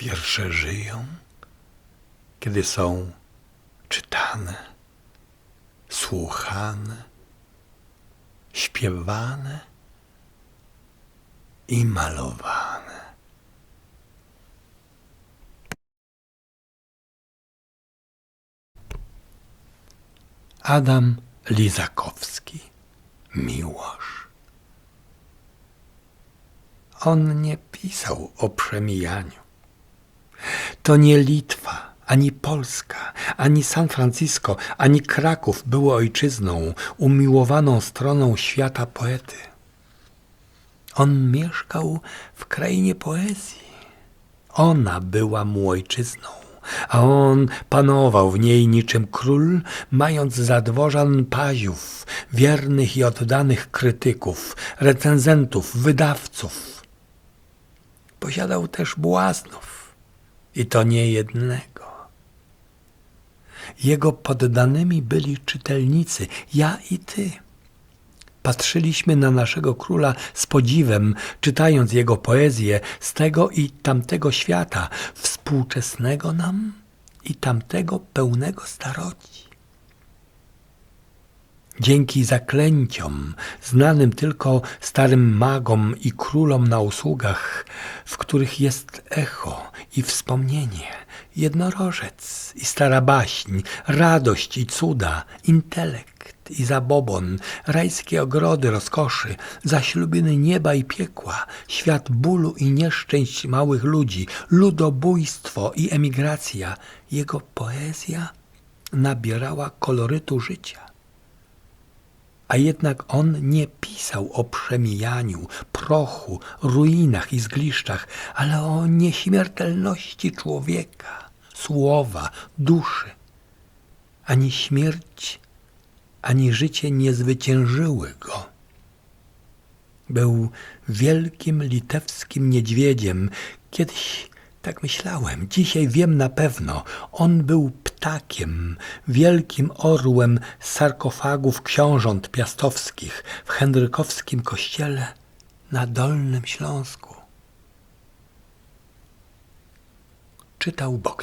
Wiersze żyją, kiedy są czytane, słuchane, śpiewane i malowane. Adam Lizakowski, Miłosz. On nie pisał o przemijaniu. To nie Litwa, ani Polska, ani San Francisco, ani Kraków były ojczyzną, umiłowaną stroną świata poety. On mieszkał w krainie poezji. Ona była mu ojczyzną, a on panował w niej niczym król, mając za dworzan paziów, wiernych i oddanych krytyków, recenzentów, wydawców. Posiadał też błaznów, i to nie jednego. Jego poddanymi byli czytelnicy, ja i ty. Patrzyliśmy na naszego króla z podziwem, czytając jego poezję z tego i tamtego świata, współczesnego nam i tamtego pełnego staroci. Dzięki zaklęciom, znanym tylko starym magom i królom na usługach, w których jest echo i wspomnienie, jednorożec i stara baśń, radość i cuda, intelekt i zabobon, rajskie ogrody rozkoszy, zaślubiny nieba i piekła, świat bólu i nieszczęść małych ludzi, ludobójstwo i emigracja, jego poezja nabierała kolorytu życia. A jednak on nie pisał o przemijaniu, prochu, ruinach i zgliszczach, ale o nieśmiertelności człowieka, słowa, duszy. Ani śmierć, ani życie nie zwyciężyły go. Był wielkim litewskim niedźwiedziem. Kiedyś tak myślałem, dzisiaj wiem na pewno. On był ptakiem, wielkim orłem sarkofagów książąt piastowskich w Henrykowskim kościele na Dolnym Śląsku. Czytał Bogdan